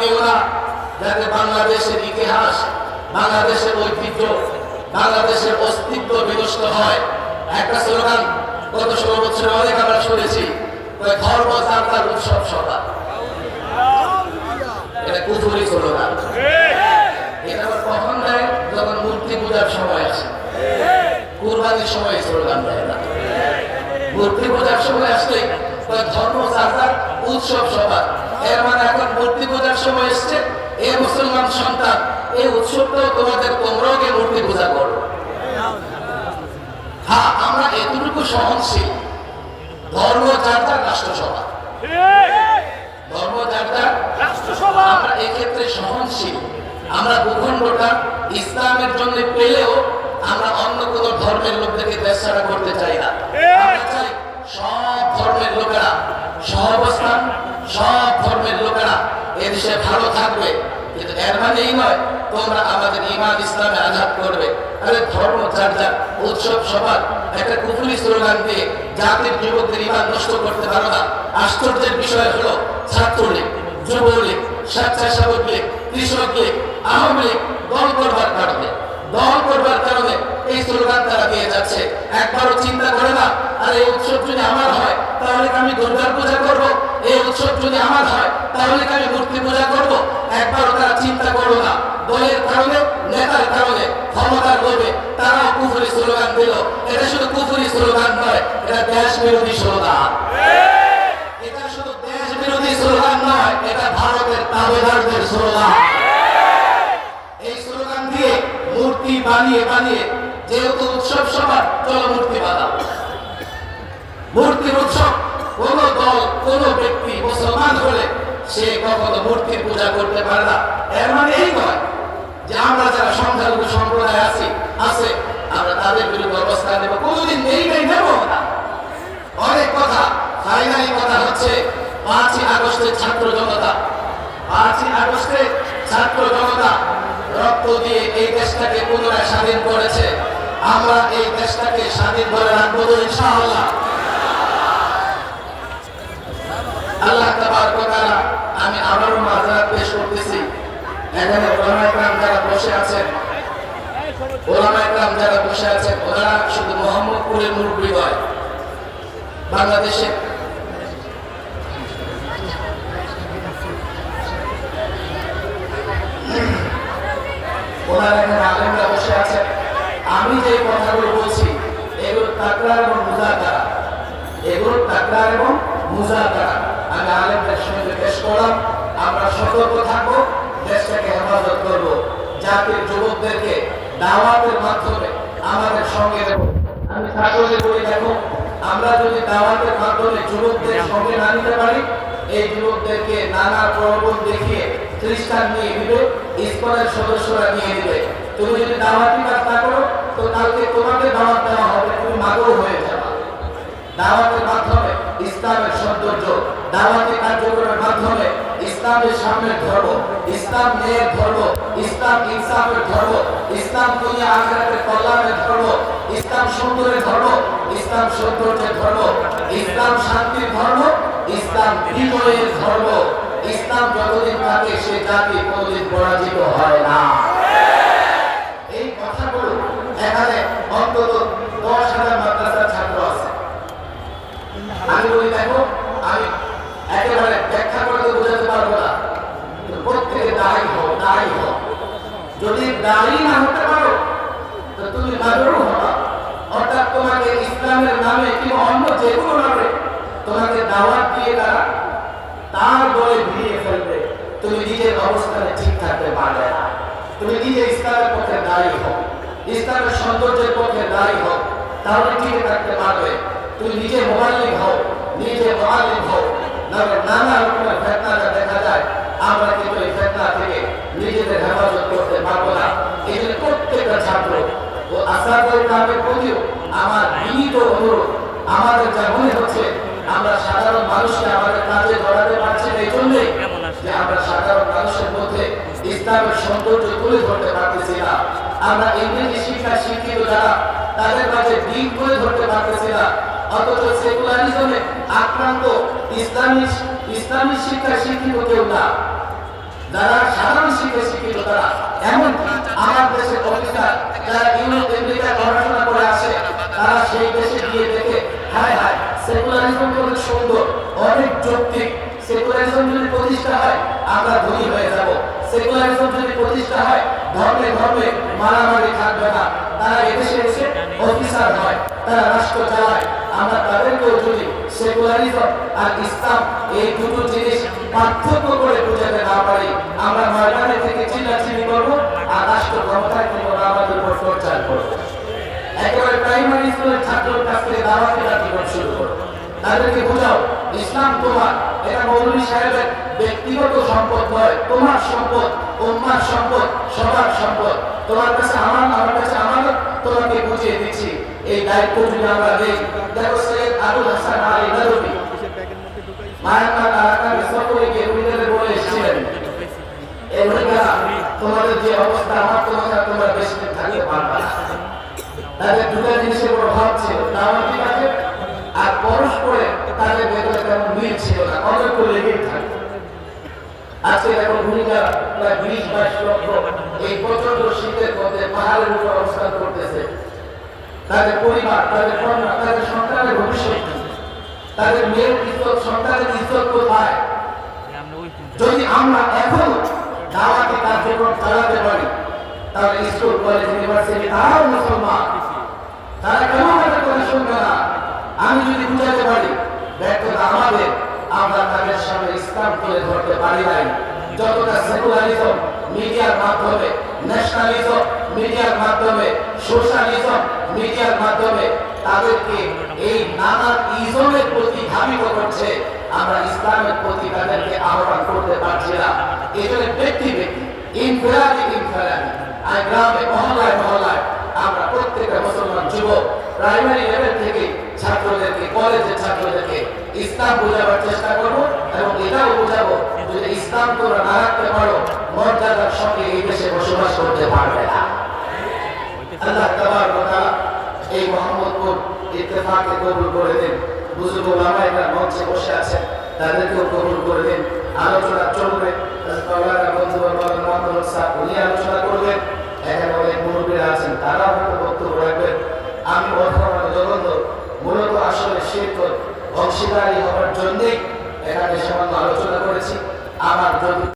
দিও না যাতে বাংলাদেশের ইতিহাস, বাংলাদেশের ঐতিহ্য, বাংলাদেশের অস্তিত্ব বিনষ্ট হয়। একটা স্লোগান, গত ষোলো বছরে অনেক আমরা শুনেছি ধর্ম যাত্রার উৎসব সভা এটা কুচুরি স্লোগান। এটা কখন দেয়? যখন মূর্তি পূজার সময় আসে। কুরবানির সময় স্লোগান দেয় না। মূর্তি পূজার সময় আসলে ধর্ম যাত্রার উৎসব সভা এর মানে এখন মূর্তি পূজার সময় এসছে। এ মুসলমান সন্তান এই উৎসবটাও তোমাদের তোমরাও গিয়ে মূর্তি পূজা করো। হ্যাঁ আমরা এতটুকু সহনশীল। ধর্ম রাষ্ট্রসভা। ধর্ম যাত্রার রাষ্ট্রসভা। আমরা এক্ষেত্রে সহনশীল। আমরা ভূখণ্ডটা ইসলামের জন্য পেলেও আমরা অন্য কোন ধর্মের লোকদেরকে দেশ ছাড়া করতে চাই না। আমরা চাই সব ধর্মের লোকেরা সহাবস্থান সব এদেশে ভালো থাকবে, কিন্তু এর মানে এই নয় তোমরা আমাদের ইমান ইসলামে আঘাত করবে। আরে ধর্ম, যার উৎসব সবার একটা কুফুরি স্লোগান দিয়ে জাতির যুবকদের ইমান নষ্ট করতে পারো না। আশ্চর্যের বিষয় হলো ছাত্রলীগ, যুবলীগ, স্বেচ্ছাসেবক লীগ, কৃষক লীগ, আওয়ামী লীগ, দল করবার কারণে। দল করবার কারণে এই স্লোগান তারা দিয়ে যাচ্ছে। একবারও চিন্তা করে না, আর এই উৎসব যদি আমার হয় তাহলে আমি দুর্গার পূজা করব? এই উৎসব যদি আমার হয়, তাহলে আমি মূর্তি পূজা করব? একবারও তারা চিন্তা করল না। দলের কারণে, নেতার কারণে, ক্ষমতার লোভে তারা কুফুরি স্লোগান দিল। এটা শুধু কুফুরি স্লোগান নয়, এটা দেশ বিরোধী স্লোগান। এটা শুধু দেশ বিরোধী স্লোগান নয়, এটা ভারতের তাবেদারদের স্লোগান। এই স্লোগান দিয়ে মূর্তি বানিয়ে বানিয়ে যেহেতু উৎসব সবার চলো মূর্তি বানাও মূর্তির উৎসব। কোন দল, কোন ব্যক্তি মুসলমান হলে সে কখনো মূর্তির পূজা করতে পারে না। এর মানে এই নয় যে আমরা যারা সংখ্যালঘু সম্প্রদায় আছি, আছে, আমরা তাদের বিরুদ্ধে অবস্থান নেব। কোনোদিন নেই নেই নেব না। অনেক কথা, ফাইনালি কথা হচ্ছে, পাঁচই আগস্টের ছাত্র জনতা, পাঁচই আগস্টে ছাত্র জনতা রক্ত দিয়ে এই দেশটাকে পুনরায় স্বাধীন করেছে। আমরা এই দেশটাকে স্বাধীন করে রাখব ইনশাআল্লাহ। আল্লাহ কথা আমি আবারও মাজারাত পেশ করতেছি। এখানে ওলামা ইকরাম যারা বসে আছেন ওলামা ইকরাম যারা বসে আছেন, ওনারা শুধু মোহাম্মদপুরের মুরব্বী নয় বাংলাদেশে ওনারা এখানে আলেমরা বসে আছেন। আমি যে কথাগুলো বলছি, এগুলো তাকরার এবং মুজাকারা এগুলো তাকরার এবং মুজাকারা এই যুবকদেরকে নানা প্রলোভন দেখিয়ে খ্রিস্টান নিয়ে সদস্যরা নিয়ে দিবে তুমি যদি দাওয়াতি কাজ না তো কালকে তোমাকে দাওয়াত দেওয়া হবে, তুমি মাগো হয়ে যাবে। দাওয়াতের মাধ্যমে ইসলামের সৌন্দর্য, দাওয়াতি কার্যক্রমের মাধ্যমে ইসলামের সামনের ধর্ম, ইসলাম ন্যায়ের ধর্ম, ইসলাম ইনসাফের ধর্ম, ইসলাম দুনিয়া আখেরাতের কল্যাণের ধর্ম, ইসলাম সুন্দরের ধর্ম, ইসলাম সৌন্দর্যের ধর্ম, ইসলাম শান্তির ধর্ম, ইসলাম বিজয়ের ধর্ম। ইসলাম যতদিন থাকে, সে জাতি কোনদিন পরাজিত হয় না এই কথাগুলো এখানে অন্তত দশ হাজার মাদ্রাসার ছাত্র আছে আমি বলি দেখো আমি একেবারে ব্যাখ্যা করে তো বোঝাতে পারব না কিন্তু প্রত্যেকে দায়ী হও দায়ী হও যদি দায়ী না হতে পারো তো তুমি মাদরু হবা অর্থাৎ তোমাকে ইসলামের নামে কিংবা অন্য যে কোনো নামে তোমাকে দাওয়াত দিয়ে তারা তার বলে ভিড়িয়ে ফেলবে। তুমি নিজের অবস্থানে ঠিক থাকতে না তুমি নিজে ইসলামের পক্ষে দায়ী হও। ইসলামের সৌন্দর্যের পক্ষে দায়ী হও। তাহলে টিকে থাকতে পারবে। তুমি নিজে মোবাইলিক হও, নিজে মোবাইলিক হও। নানা রকমের ফেতনাটা দেখা যায়, আমরা কিন্তু এই ফেতনা থেকে নিজেদের হেফাজত করতে পারব না। এই জন্য প্রত্যেকটা ছাত্র ও আসাদের নামের প্রতিও আমার বিনীত অনুরোধ আমাদের যা মনে হচ্ছে আমরা সাধারণ মানুষকে আমাদের কাজে জড়াতে পারছি না এই জন্যই যে আমরা সাধারণ মানুষের মধ্যে ইসলামের সৌন্দর্য তুলে ধরতে পারতেছি না। আমরা ইংরেজি শিক্ষা শিক্ষিত যারা তাদের কাছে দিন তুলে ধরতে পারতেছি না। অথচ সেকুলারিজমে আক্রান্ত ইসলামী ইসলামী শিক্ষা শিক্ষিত কেউ না। যারা সাধারণ শিক্ষে শিক্ষিত তারা এমন আমার দেশের অফিসার যারা ইউরোপ আমেরিকা পড়াশোনা করে আসে তারা সেই দেশে গিয়ে দেখে হায় হায় সেকুলারিজম অনেক সুন্দর, অনেক যৌক্তিক। সেকুলারিজম যদি প্রতিষ্ঠা হয়, আমরা ধনী হয়ে যাব। সেকুলারিজম যদি প্রতিষ্ঠা হয়, ধর্মে ধর্মে মারামারি থাকবে না। তারা এদেশে এসে অফিসার হয়, তারা রাষ্ট্র চালায়। আমরা তাদেরকেও যদি সেকুলারিজম আর ইসলাম এই দুটো জিনিস পার্থক্য করে বোঝাতে না পারি, আমরা ময়দানে থেকে চিল্লাচিল্লি করব আর রাষ্ট্র ক্ষমতায় থেকে আমাদের উপর প্রচার করব। একেবারে প্রাইমারি স্কুলের ছাত্রের কাছ থেকে দাওয়াতি কার্যক্রম শুরু করো তাদেরকে বোঝাও, ইসলাম তোমার। এটা মৌলভী সাহেবের ব্যক্তিগত সম্পদ নয়, তোমার সম্পদ, উম্মার সম্পদ, সবার সম্পদ। তোমার কাছে আমার আমার কাছে আমার তোমাকে বুঝিয়ে দিচ্ছি। এই দায়িত্ব যদি আমরা দেই, দেখো সৈয়দ আবুল হাসান আলী নদী। মায়ানমার আরাকান সফরে গিয়ে বলে এসেছিলেন এই তোমাদের যে অবস্থা, আমার তোমাদের তোমরা বেশি থাকতে তাদের দুটো জিনিসের ছিল। আর পরস্পরে তাদের ভেতরে তেমন মিল ছিল না অনৈক্য লেগেই থাকে। আজকে দেখো ভূমিকা প্রায় বিশ, বাইশ লক্ষ। এই প্রচণ্ড শীতের মধ্যে পাহাড়ের উপর অবস্থান করতেছে। তাদের পরিবার, তাদের কন্যা, তাদের সন্তানের ভবিষ্যৎ? তাদের মেয়ের ইজ্জত, সন্তানের ইজ্জত কোথায়? যদি আমরা এখন দাওয়াতি কার্যক্রম চালাতে পারি, তাহলে স্কুল, কলেজ, ইউনিভার্সিটি, তারাও মুসলমান। তারা কেন আমাদের কথা না? আমি যদি বুঝাতে পারি, ব্যর্থতা আমাদের, আমরা তাদের সামনে ইসলাম তুলে ধরতে পারি নাই। যতটা সেকুলারিজম মিডিয়ার মাধ্যমে, ন্যাশনালিজম মিডিয়ার মাধ্যমে, সোশ্যালিজম মিডিয়ার মাধ্যমে, তাদেরকে এই নানান ইজমের প্রতি ধাবিত করছে, আমরা ইসলামের প্রতি তাদেরকে আহ্বান করতে পারছি না। এই জন্য ব্যক্তি ব্যক্তি, ইনফেরারি ইনফেরারি, আর গ্রামে মহল্লায় মহল্লায় আমরা প্রত্যেকটা মুসলমান যুবক প্রাইমারি লেভেল থেকে ছাত্রদেরকে, কলেজের ছাত্রদেরকে ইসলাম বোঝাবার চেষ্টা করব এবং এটাও বোঝাবো যদি ইসলাম তোমরা না রাখতে পারো মর্যাদার সঙ্গে এই দেশে বসবাস করতে পারবে না। আল্লাহ তাবার কথা এই মোহাম্মদপুর ইত্তেফাকে কবুল করে দিন। বুজুর্গ ওলামাইরা মঞ্চে বসে আছেন, তাদেরকেও কবুল করে দিন। আলোচনা চলবে অংশীদারি হওয়ার জন্যে এখানে সামান্য আলোচনা করেছি আমার